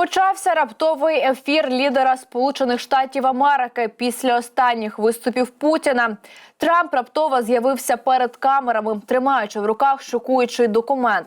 Почався раптовий ефір лідера Сполучених Штатів Америки після останніх виступів Путіна. Трамп раптово з'явився перед камерами, тримаючи в руках шокуючий документ.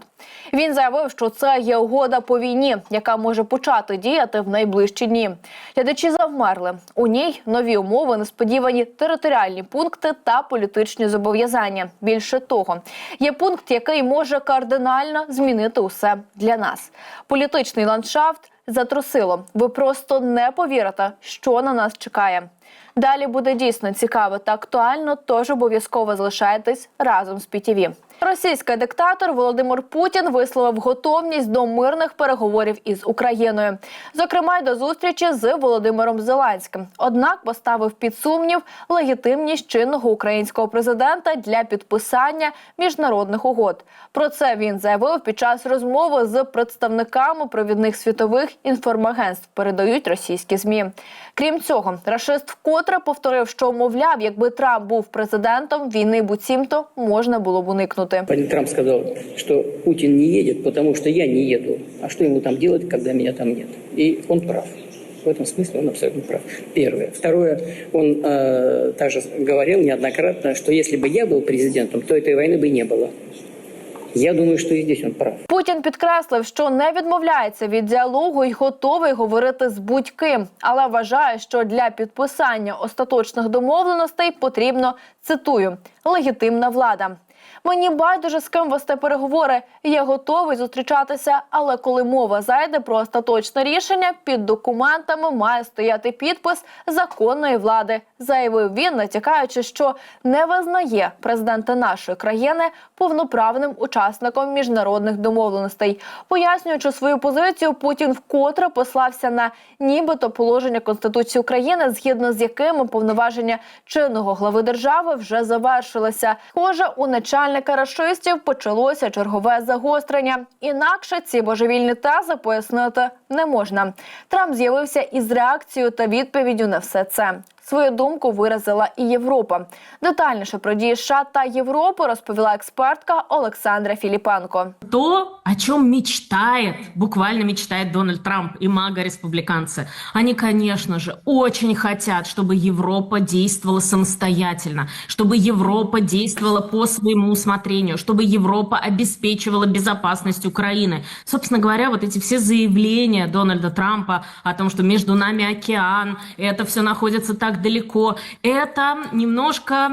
Він заявив, що це є угода по війні, яка може почати діяти в найближчі дні. Глядачі завмерли. У ній нові умови, несподівані територіальні пункти та політичні зобов'язання. Більше того, є пункт, який може кардинально змінити усе для нас. Політичний ландшафт затрусило. Ви просто не повірите, що на нас чекає. Далі буде дійсно цікаво та актуально, тож обов'язково залишайтесь разом з ПІТІВІ. Російський диктатор Володимир Путін висловив готовність до мирних переговорів із Україною, зокрема й до зустрічі з Володимиром Зеленським. Однак поставив під сумнів легітимність чинного українського президента для підписання міжнародних угод. Про це він заявив під час розмови з представниками провідних світових інформагентств. Передають російські змі. Крім цього, рашист вкотре повторив, що мовляв, якби Трамп був президентом, війни буцімто можна було б уникнути Господин Трамп сказал, что Путин не едет, потому что я не еду. А что ему там делать, когда меня там нет? И он прав. В этом смысле он абсолютно прав. Первое. Второе, он э, также говорил неоднократно, что если бы я был президентом, то этой войны бы не было. Я думаю, что и здесь он прав. Путін підкреслив, що не відмовляється від діалогу і готовий говорити з будь-ким, але вважає, що для підписання остаточних домовленостей потрібно цитую легітимна влада. Мені байдуже з ким вести переговори. Я готовий зустрічатися, але коли мова зайде про остаточне рішення, під документами має стояти підпис законної влади, заявив він, натякаючи, що не визнає президента нашої країни повноправним учасником міжнародних домовленостей. Пояснюючи свою позицію, Путін вкотре послався на нібито положення Конституції України, згідно з якими повноваження чинного глави держави вже завершилися. Схоже, у начальника рашистів почалося чергове загострення. Інакше ці божевільні тези пояснити не можна. Трамп з'явився із реакцією та відповіддю на все це. Свою думку виразила і Європа. Детальніше про дії США та Європи розповіла експертка Олександра Філіпенко. то, о чем мечтает, буквально мечтает Дональд Трамп и мага-республиканцы. Они, конечно же, очень хотят, чтобы Европа действовала самостоятельно, чтобы Европа действовала по своему усмотрению, чтобы Европа обеспечивала безопасность Украины. Собственно говоря, вот эти все заявления Дональда Трампа о том, что между нами океан, это все находится так далеко, это немножко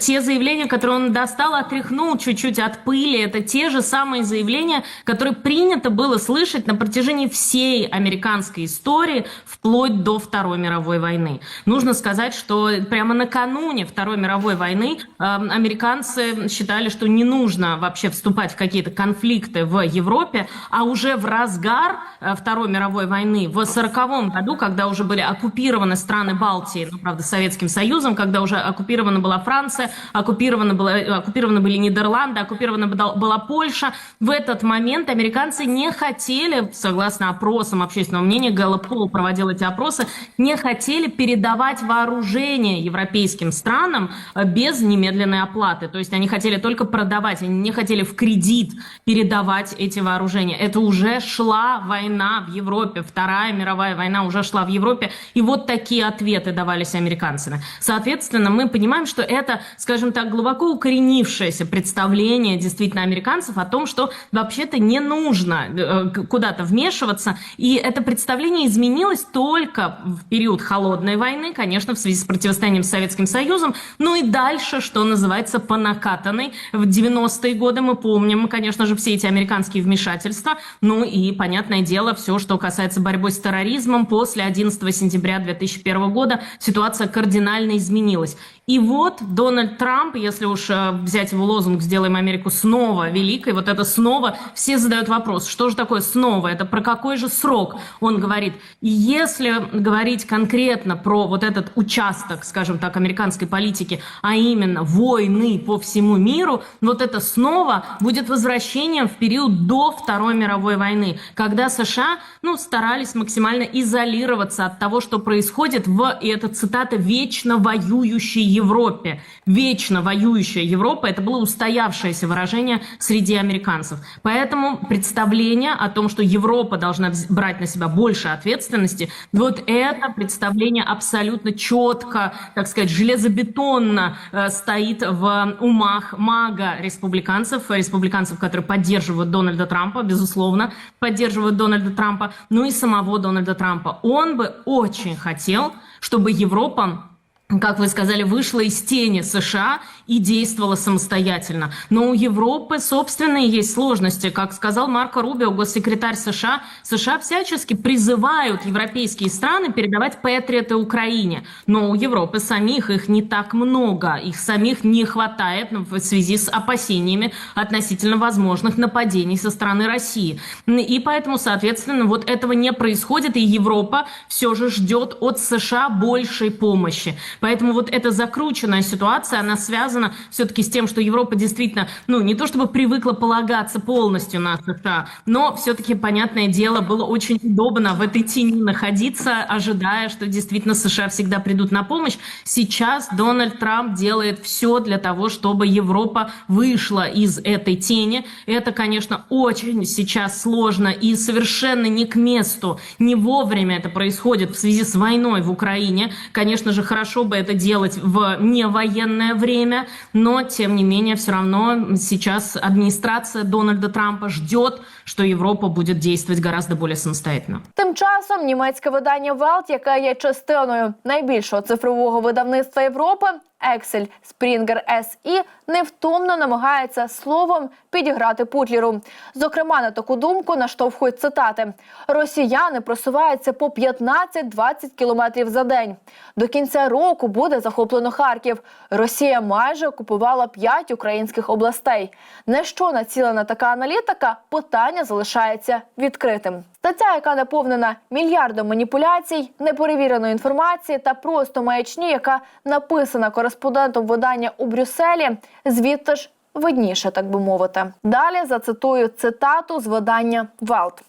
те- заявления, которые он достал, отряхнул чуть-чуть от пыли, это те же самые заявления, которые принято было слышать на протяжении всей американской истории, вплоть до Второй мировой войны. Нужно сказать, что прямо накануне Второй мировой войны э, американцы считали, что не нужно вообще вступать в какие-то конфликты в Европе, а уже в разгар э, Второй мировой войны, в 1940 году, когда уже были оккупированы страны Балтии, ну, правда, Советским Союзом, когда уже оккупирована была Франция, оккупированы, было, оккупированы были Нидерланды, оккупирована была была Польша, в этот момент американцы не хотели, согласно опросам общественного мнения, Гэллоп Пол проводил эти опросы, не хотели передавать вооружение европейским странам э, без немедленной оплаты. То есть они хотели только продавать, они не хотели в кредит передавать эти вооружения. Это уже шла война в Европе, Вторая мировая война уже шла в Европе, и вот такие ответы давались американцами. Соответственно, мы понимаем, что это, скажем так, глубоко укоренившееся представление действительно американцев о том, что вообще-то не нужно э, куда-то вмешиваться. И это представление изменилось только в период холодной войны, конечно, в связи с противостоянием с Советским Союзом. Ну и дальше, что называется, по накатанной. В 90-е годы мы помним, конечно же, все эти американские вмешательства. Ну и, понятное дело, все, что касается борьбы с терроризмом. После 11 сентября 2001 года ситуация кардинально изменилась. И вот Дональд Трамп, если уж э, взять его лозунг «Сделаем Америку снова великой», вот это «снова», все задают вопрос, что же такое «снова», это про какой же срок? Он говорит, и если говорить конкретно про вот этот участок, скажем так, американской политики, а именно войны по всему миру, вот это снова будет возвращением в период до Второй мировой войны, когда США, ну, старались максимально изолироваться от того, что происходит в, и это цитата, вечно воюющей Европе, вечно воюющая Европа, это было устоявшееся выражение среди американцев. Поэтому представление о том, что Европа должна брать на себя больше ответственности, вот это представление абсолютно четко, так сказать, железобетонно э, стоит в умах мага республиканцев, республиканцев, которые поддерживают Дональда Трампа, безусловно, поддерживают Дональда Трампа, ну и самого Дональда Трампа. Он бы очень хотел, чтобы Европа как вы сказали, вышла из тени США и действовала самостоятельно. Но у Европы собственные есть сложности. Как сказал Марко Рубио, госсекретарь США, США всячески призывают европейские страны передавать патриоты Украине. Но у Европы самих их не так много. Их самих не хватает в связи с опасениями относительно возможных нападений со стороны России. И поэтому, соответственно, вот этого не происходит, и Европа все же ждет от США большей помощи. Поэтому вот эта закрученная ситуация, она связана все-таки с тем, что Европа действительно, ну, не то чтобы привыкла полагаться полностью на США, но все-таки, понятное дело, было очень удобно в этой тени находиться, ожидая, что действительно США всегда придут на помощь. Сейчас Дональд Трамп делает все для того, чтобы Европа вышла из этой тени. Это, конечно, очень сейчас сложно и совершенно не к месту, не вовремя это происходит в связи с войной в Украине. Конечно же, хорошо бы это делать в невоенное время, но, тем не менее, все равно сейчас администрация Дональда Трампа ждет, что Европа будет действовать гораздо более самостоятельно. Тим часом німецьке видання Валт, яке є частиною найбільшого цифрового видавництва Європи, Excel Springer SE, невтомно намагається словом підіграти Путлеру. Зокрема, на таку думку наштовхують цитати: Росіяни просуваються по 15-20 кілометрів за день. До кінця року буде захоплено Харків. Росія майже окупувала 5 українських областей. На що націлена така аналітика? Питання залишається відкритим. Стаття, яка наповнена мільярдом маніпуляцій, неперевіреної інформації та просто маячні, яка написана кореспондентом видання у Брюсселі, звідти ж видніше, так би мовити. Далі зацитую цитату з видання Велт.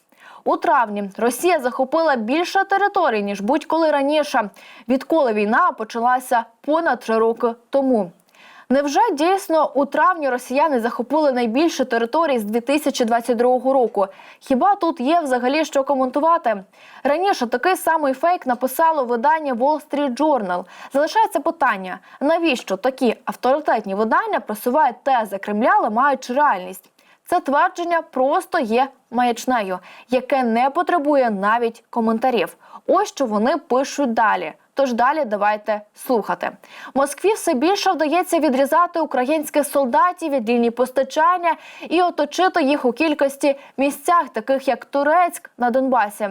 У травні Росія захопила більше територій ніж будь-коли раніше, відколи війна почалася понад три роки тому. Невже дійсно у травні росіяни захопили найбільше територій з 2022 року? Хіба тут є взагалі що коментувати? Раніше такий самий фейк написало видання Wall Street Journal. Залишається питання: навіщо такі авторитетні видання просувають тези Кремля, але маючи реальність? Це твердження просто є маячнею, яке не потребує навіть коментарів. Ось що вони пишуть далі. Тож далі давайте слухати. Москві все більше вдається відрізати українських солдатів від лінії постачання і оточити їх у кількості місцях, таких як Турецьк на Донбасі.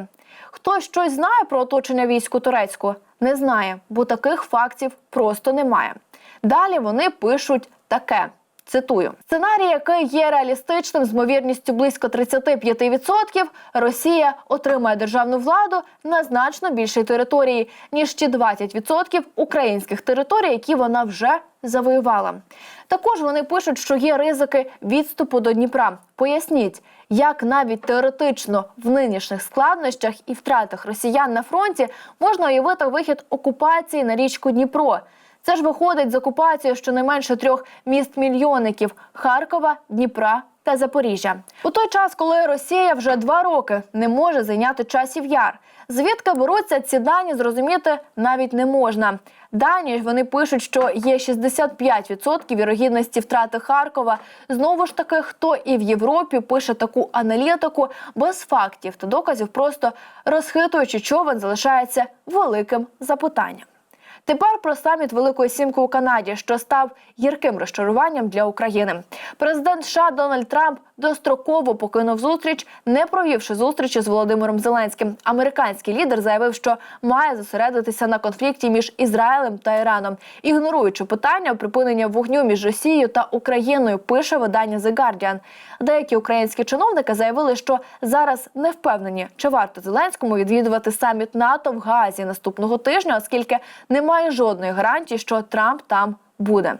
Хтось щось знає про оточення військ у Турецьку? Не знає, бо таких фактів просто немає. Далі вони пишуть таке. Цитую сценарій, який є реалістичним з ймовірністю близько 35%, Росія отримає державну владу на значно більшій території ніж ті 20% українських територій, які вона вже завоювала. Також вони пишуть, що є ризики відступу до Дніпра. Поясніть, як навіть теоретично в нинішніх складнощах і втратах росіян на фронті можна уявити вихід окупації на річку Дніпро. Це ж виходить з окупацією щонайменше трьох міст-мільйонників Харкова, Дніпра та Запоріжжя. У той час, коли Росія вже два роки не може зайняти часів яр. Звідки беруться ці дані, зрозуміти навіть не можна. Дані ж вони пишуть, що є 65% вірогідності втрати Харкова. Знову ж таки, хто і в Європі пише таку аналітику без фактів та доказів, просто розхитуючи човен, залишається великим запитанням. Тепер про саміт Великої Сімки у Канаді, що став гірким розчаруванням для України. Президент США Дональд Трамп достроково покинув зустріч, не провівши зустрічі з Володимиром Зеленським. Американський лідер заявив, що має зосередитися на конфлікті між Ізраїлем та Іраном, ігноруючи питання припинення вогню між Росією та Україною. Пише видання The Guardian. Деякі українські чиновники заявили, що зараз не впевнені, чи варто Зеленському відвідувати саміт НАТО в Гаазі наступного тижня, оскільки немає жодної гарантії, що Трамп там буде.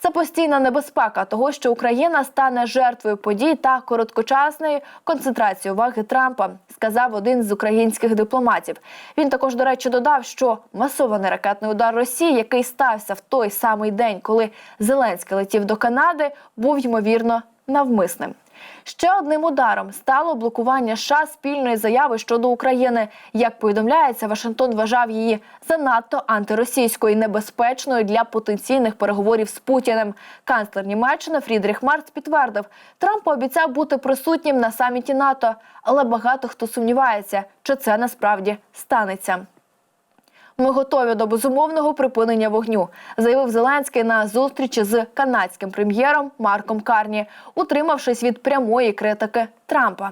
Це постійна небезпека того, що Україна стане жертвою подій та короткочасної концентрації уваги Трампа, сказав один з українських дипломатів. Він також, до речі, додав, що масований ракетний удар Росії, який стався в той самий день, коли Зеленський летів до Канади, був ймовірно навмисним. Ще одним ударом стало блокування США спільної заяви щодо України. Як повідомляється, Вашингтон вважав її занадто антиросійською і небезпечною для потенційних переговорів з Путіним. Канцлер Німеччини Фрідріх Марц підтвердив, Трамп пообіцяв бути присутнім на саміті НАТО, але багато хто сумнівається, чи це насправді станеться. Ми готові до безумовного припинення вогню, заявив Зеленський на зустрічі з канадським прем'єром Марком Карні, утримавшись від прямої критики Трампа.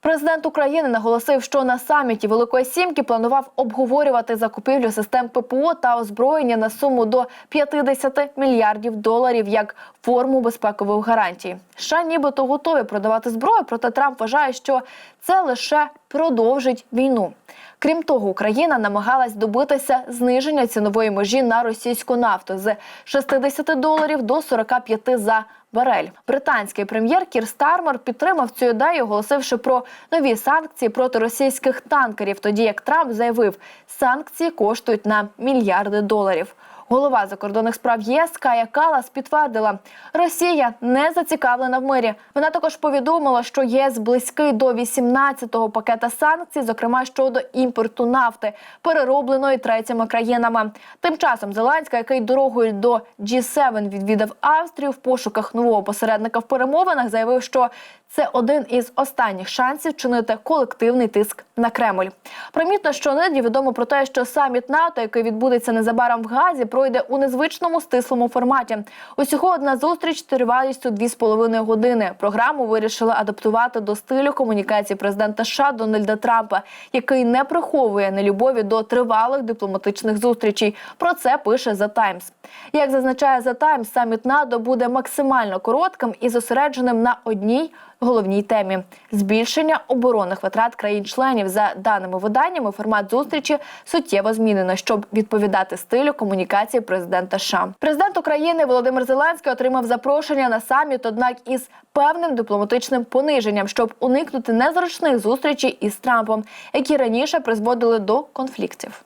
Президент України наголосив, що на саміті Великої Сімки планував обговорювати закупівлю систем ППО та озброєння на суму до 50 мільярдів доларів як форму безпекових гарантій. США нібито готові продавати зброю, проте Трамп вважає, що це лише продовжить війну. Крім того, Україна намагалась добитися зниження цінової межі на російську нафту з 60 доларів до 45 за барель. Британський прем'єр Кір Стармер підтримав цю ідею, оголосивши про нові санкції проти російських танкерів. Тоді як Трамп заявив, санкції коштують на мільярди доларів. Голова закордонних справ ЄС Кая Калас підтвердила, Росія не зацікавлена в мирі. Вона також повідомила, що ЄС близький до 18-го пакета санкцій, зокрема щодо імпорту нафти, переробленої третіми країнами. Тим часом Зеленська, який дорогою до G7 відвідав Австрію в пошуках нового посередника в перемовинах, заявив, що це один із останніх шансів чинити колективний тиск на Кремль. Примітно, що нині відомо про те, що саміт НАТО, який відбудеться незабаром в Газі, пройде у незвичному стислому форматі. Усього одна зустріч тривалістю 2,5 години. Програму вирішили адаптувати до стилю комунікації президента США Дональда Трампа, який не приховує нелюбові до тривалих дипломатичних зустрічей. Про це пише The Times. Як зазначає The Times, саміт НАТО буде максимально коротким і зосередженим на одній головній темі збільшення оборонних витрат країн-членів. За даними виданнями, формат зустрічі суттєво змінено, щоб відповідати стилю комунікації президента США. Президент України Володимир Зеленський отримав запрошення на саміт, однак із певним дипломатичним пониженням, щоб уникнути незручних зустрічей із Трампом, які раніше призводили до конфліктів.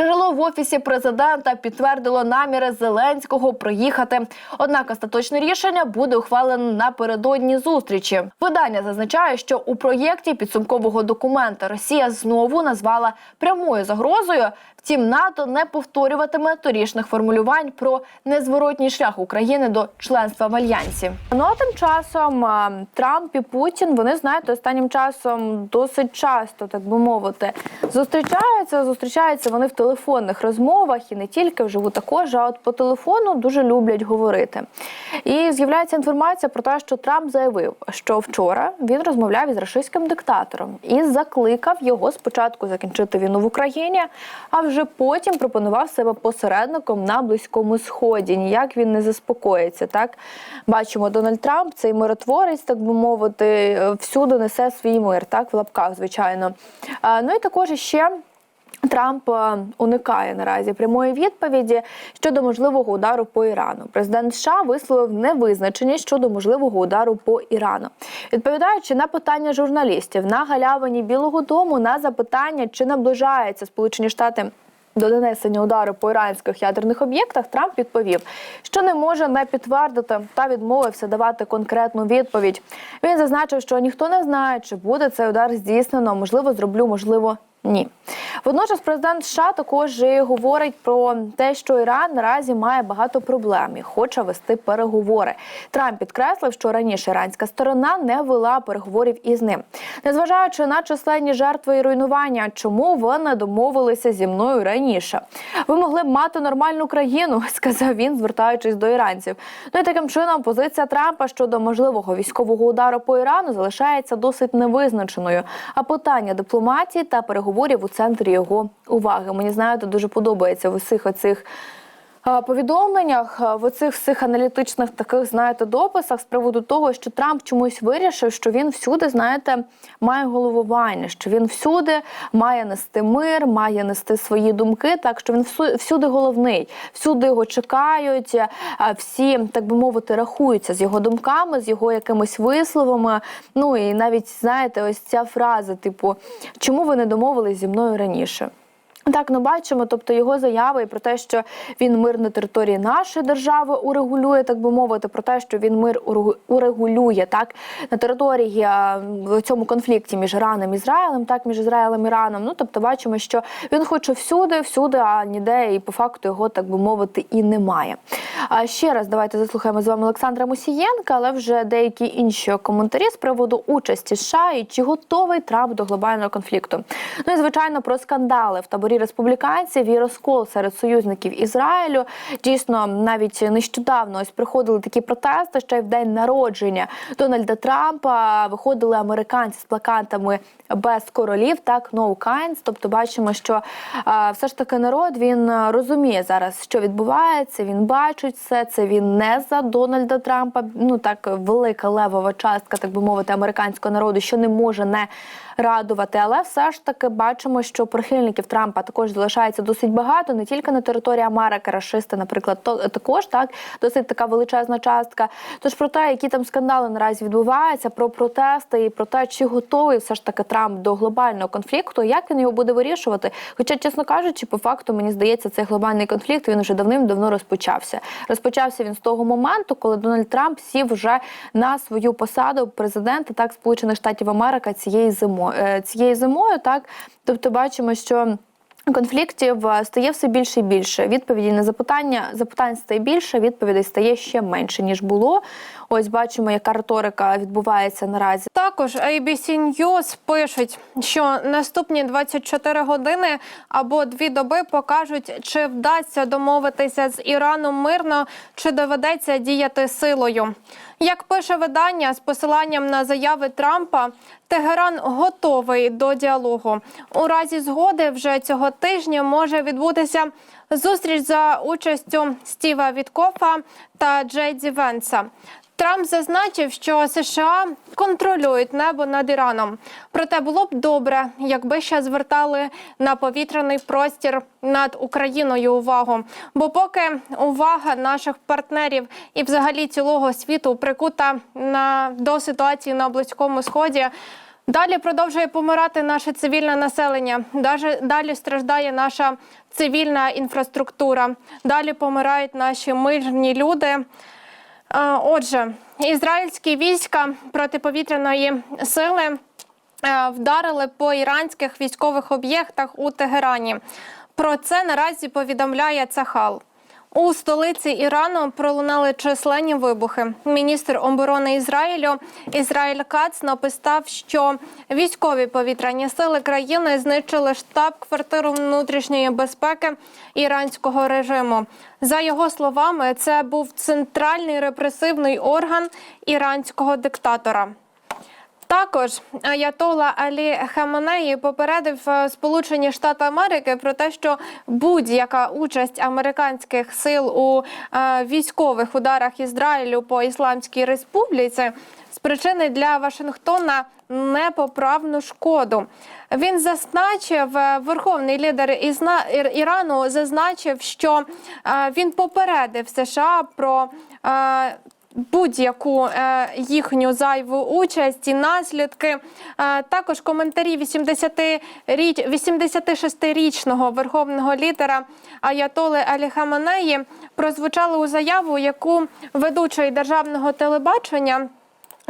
Джерело в офісі президента підтвердило наміри Зеленського приїхати. Однак остаточне рішення буде ухвалено напередодні зустрічі. Видання зазначає, що у проєкті підсумкового документа Росія знову назвала прямою загрозою. Втім, НАТО не повторюватиме торішних формулювань про незворотній шлях України до членства в альянсі. Ну а тим часом Трамп і Путін вони знаєте останнім часом досить часто, так би мовити, зустрічаються. Зустрічаються вони в телефонних розмовах і не тільки вживу також, а от по телефону дуже люблять говорити. І з'являється інформація про те, що Трамп заявив, що вчора він розмовляв із рашистським диктатором і закликав його спочатку закінчити війну в Україні, а вже потім пропонував себе посередником на близькому сході. Ніяк він не заспокоїться. Так бачимо, Дональд Трамп, цей миротворець, так би мовити, всюди несе свій мир, так в лапках, звичайно. Ну і також ще. Трамп е, уникає наразі прямої відповіді щодо можливого удару по Ірану. Президент США висловив невизначеність щодо можливого удару по Ірану, відповідаючи на питання журналістів на галявині Білого Дому на запитання, чи наближаються Сполучені Штати. До нанесення удару по іранських ядерних об'єктах Трамп відповів, що не може не підтвердити та відмовився давати конкретну відповідь. Він зазначив, що ніхто не знає, чи буде цей удар здійснено. Можливо, зроблю, можливо, ні. Водночас президент США також говорить про те, що Іран наразі має багато проблем і хоче вести переговори. Трамп підкреслив, що раніше іранська сторона не вела переговорів із ним, незважаючи на численні жертви і руйнування. Чому ви не домовилися зі мною раніше? Ви могли б мати нормальну країну, сказав він, звертаючись до іранців. Ну і таким чином позиція Трампа щодо можливого військового удару по Ірану залишається досить невизначеною. А питання дипломатії та переговорів у центрі його уваги. Мені знаєте, дуже подобається в усіх оцих повідомленнях в оцих всіх аналітичних таких, знаєте, дописах з приводу того, що Трамп чомусь вирішив, що він всюди, знаєте, має головування, що він всюди має нести мир, має нести свої думки, так що він всюди головний, всюди його чекають, всі, так би мовити, рахуються з його думками, з його якимись висловами. Ну і навіть знаєте, ось ця фраза, типу, чому ви не домовились зі мною раніше? Так, ну бачимо, тобто його заяви про те, що він мир на території нашої держави урегулює, так би мовити, про те, що він мир урегулює так на території в цьому конфлікті між Іраном і Ізраїлем, так між Ізраїлем і Іраном. Ну тобто, бачимо, що він хоче всюди, всюди, а ніде, і по факту його так би мовити і немає. А ще раз давайте заслухаємо з вами Олександра Мусієнка, але вже деякі інші коментарі з приводу участі США і чи готовий Трамп до глобального конфлікту. Ну і звичайно про скандали в таборі республіканців і розкол серед союзників Ізраїлю. Дійсно, навіть нещодавно ось приходили такі протести ще й в день народження Дональда Трампа. Виходили американці з плакатами без королів, так no kinds. Тобто, бачимо, що а, все ж таки народ він розуміє зараз, що відбувається. Він бачить все це. Він не за Дональда Трампа. Ну так велика левова частка, так би мовити, американського народу, що не може не радувати. Але все ж таки бачимо, що прихильників Трампа також залишається досить багато, не тільки на території Америки, рашисти, наприклад, то також так досить така величезна частка. Тож про те, які там скандали наразі відбуваються, про протести і про те, чи готовий все ж таки Трамп до глобального конфлікту, як він його буде вирішувати. Хоча, чесно кажучи, по факту мені здається, цей глобальний конфлікт він вже давним-давно розпочався. Розпочався він з того моменту, коли Дональд Трамп сів вже на свою посаду президента так Сполучених Штатів Америки цієї зимою цією зимою. Так, тобто, бачимо, що. Конфліктів стає все більше і більше. Відповіді на запитання запитань стає більше, відповідей стає ще менше ніж було. Ось бачимо, яка риторика відбувається наразі. Також ABC News пишуть, що наступні 24 години або дві доби покажуть, чи вдасться домовитися з Іраном мирно, чи доведеться діяти силою. Як пише видання з посиланням на заяви Трампа, Тегеран готовий до діалогу. У разі згоди вже цього тижня може відбутися зустріч за участю Стіва Віткофа та Джейді Венса. Трамп зазначив, що США контролюють небо над Іраном. Проте було б добре, якби ще звертали на повітряний простір над Україною увагу. Бо поки увага наших партнерів і взагалі цілого світу прикута на до ситуації на близькому сході. Далі продовжує помирати наше цивільне населення. Даже далі страждає наша цивільна інфраструктура. Далі помирають наші мирні люди. Отже, ізраїльські війська протиповітряної сили е, вдарили по іранських військових об'єктах у Тегерані. Про це наразі повідомляє Цахал. У столиці Ірану пролунали численні вибухи. Міністр оборони Ізраїлю Ізраїль Кац написав, що військові повітряні сили країни знищили штаб-квартиру внутрішньої безпеки іранського режиму. За його словами, це був центральний репресивний орган іранського диктатора. Також Аятола Алі Хаменеї попередив е, Сполучені Штати Америки про те, що будь-яка участь американських сил у е, військових ударах Ізраїлю по Ісламській Республіці спричинить для Вашингтона непоправну шкоду. Він зазначив, е, верховний лідер Ізна Ірану зазначив, що він попередив США про. Будь-яку е, їхню зайву участь і наслідки. Е, також коментарі 80 річ, 86-річного верховного лідера Аятоли Алі Хаменеї прозвучали у заяву, яку ведучий державного телебачення.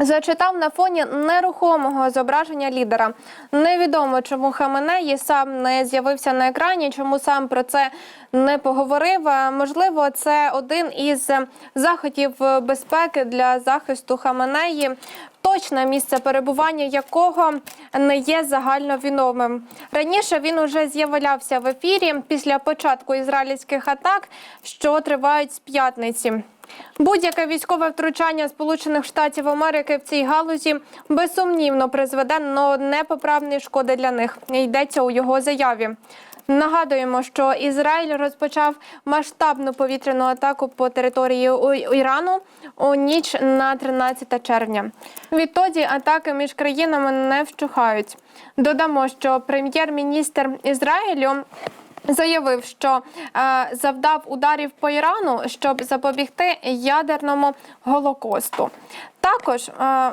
Зачитав на фоні нерухомого зображення лідера. Невідомо, чому Хаменеї сам не з'явився на екрані, чому сам про це не поговорив. Е, Можливо, це один із заходів безпеки для захисту Хаменеї. Точне місце перебування якого не є загальновідомим. Раніше він уже з'являвся в ефірі після початку ізраїльських атак, що тривають з п'ятниці. Будь-яке військове втручання Сполучених Штатів Америки в цій галузі безсумнівно призведе до непоправної шкоди для них. Йдеться у його заяві. Нагадуємо, що Ізраїль розпочав масштабну повітряну атаку по території Ірану у ніч на 13 червня. Відтоді атаки між країнами не вщухають. Додамо, що прем'єр-міністр Ізраїлю. Заявив, що е, завдав ударів по Ірану, щоб запобігти ядерному голокосту. Також е,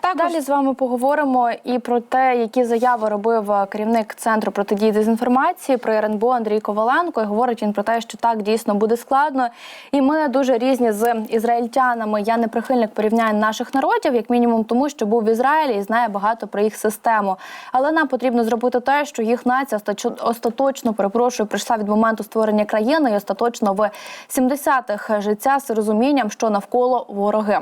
також Далі з вами поговоримо і про те, які заяви робив е, керівник центру протидії дезінформації при РНБО Андрій Коваленко. І говорить він про те, що так дійсно буде складно. І ми дуже різні з ізраїльтянами. Я не прихильник порівнянь наших народів, як мінімум, тому що був в Ізраїлі і знає багато про їх систему. Але нам потрібно зробити те, що їх нація остаточно перепрошую, прийшла від моменту створення країни і остаточно в 70-х життя з розумінням, що навколо вороги.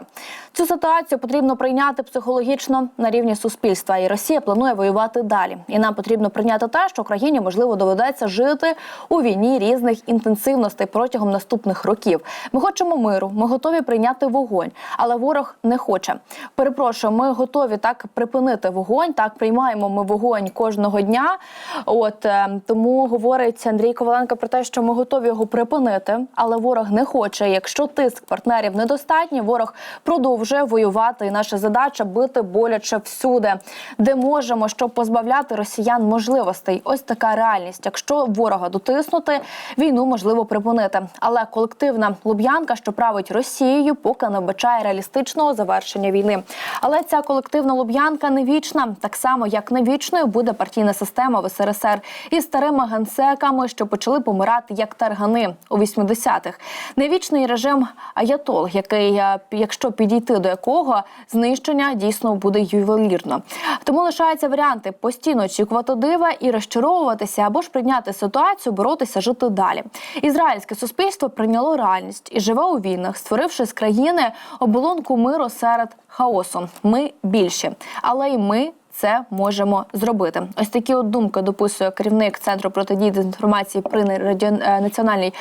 Цю ситуацію потрібно прийняти психологічно на рівні суспільства, і Росія планує воювати далі. І нам потрібно прийняти те, що Україні можливо доведеться жити у війні різних інтенсивностей протягом наступних років. Ми хочемо миру, ми готові прийняти вогонь, але ворог не хоче. Перепрошую, ми готові так припинити вогонь. Так приймаємо ми вогонь кожного дня. От е, тому говорить Андрій Коваленко про те, що ми готові його припинити, але ворог не хоче. Якщо тиск партнерів недостатній, ворог продовжує воювати. І наша задача бити боляче всюди, де можемо, щоб позбавляти росіян можливостей. Ось така реальність. Якщо ворога дотиснути, війну можливо припинити. Але колективна луб'янка, що править Росією, поки не вбачає реалістичного завершення війни. Але ця колективна луб'янка не вічна, так само як не вічною буде партійна система в СРСР із старими генсеками, що почали помирати як таргани у 80-х. Невічний режим Аятол, який, е, якщо підійти до якого знищення дійсно буде ювелірно. Тому лишаються варіанти постійно очікувати дива і розчаровуватися або ж прийняти ситуацію, боротися, жити далі. Ізраїльське суспільство прийняло реальність і живе у війнах, створивши з країни оболонку миру серед хаосу. Ми більші, але й ми. Це можемо зробити. Ось такі от думки дописує керівник центру протидії дезінформації при е, Національній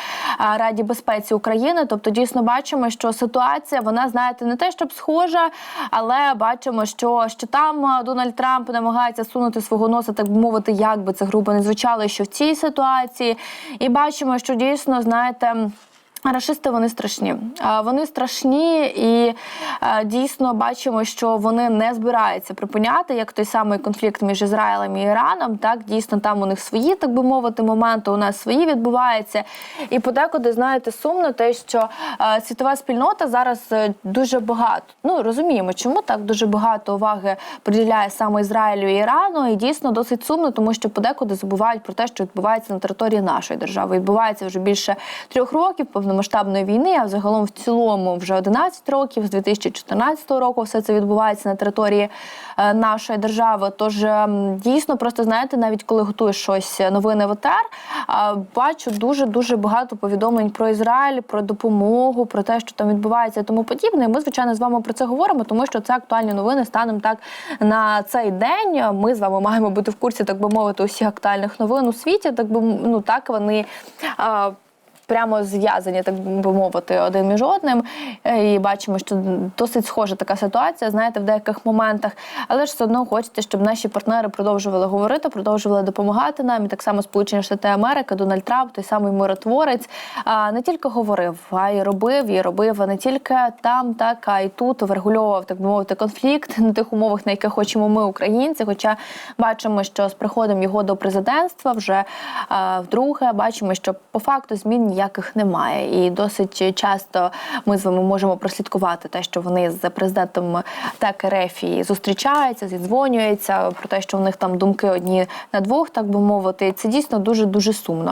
е, раді безпеці України. Тобто, дійсно бачимо, що ситуація вона знаєте не те, щоб схожа, але бачимо, що, що там е, Дональд Трамп намагається сунути свого носа, так би мовити, як би це грубо не звучало, що в цій ситуації, і бачимо, що дійсно знаєте. Рашисти вони страшні. Вони страшні і дійсно бачимо, що вони не збираються припиняти як той самий конфлікт між Ізраїлем і Іраном. Так дійсно там у них свої, так би мовити, моменти. У нас свої відбуваються. І подекуди знаєте сумно, те, що світова спільнота зараз е, дуже багато. Ну розуміємо, чому так дуже багато уваги приділяє саме Ізраїлю і Ірану. І дійсно досить сумно, тому що подекуди забувають про те, що відбувається на території нашої держави. Відбувається вже більше трьох років повномасштабної війни. А загалом в цілому вже 11 років з 2014 року все це відбувається на території е, нашої держави. Тож ем, дійсно, просто знаєте, навіть коли готуєш щось е, новини в ЕТР, а, бачу дуже дуже багато повідомлень про Ізраїль, про допомогу, про те, що там відбувається, і тому подібне. Ми звичайно з вами про це говоримо, тому що це актуальні новини станом так на цей день. Ми з вами маємо бути в курсі, так би мовити, усіх актуальних новин у світі. Так би ну так вони. Прямо зв'язані, так би мовити, один між одним. Е, І бачимо, що досить схожа така ситуація, знаєте, в деяких моментах. Але ж все одно хочете, щоб наші партнери продовжували говорити, продовжували допомагати нам. І так само Сполучені Штати Америки, Дональд Трамп, той самий миротворець, не тільки говорив, а й робив, і робив не тільки там, так а й тут врегульовував, так би мовити, конфлікт на тих умовах, на яких хочемо ми, українці. Хоча бачимо, що з приходом його до президентства вже вдруге бачимо, що по факту змін ніяких немає. І досить часто ми з вами можемо прослідкувати те, що вони з президентом так РФ зустрічаються, зідзвонюються про те, що у них там думки одні на двох, так би мовити. Це дійсно дуже дуже сумно.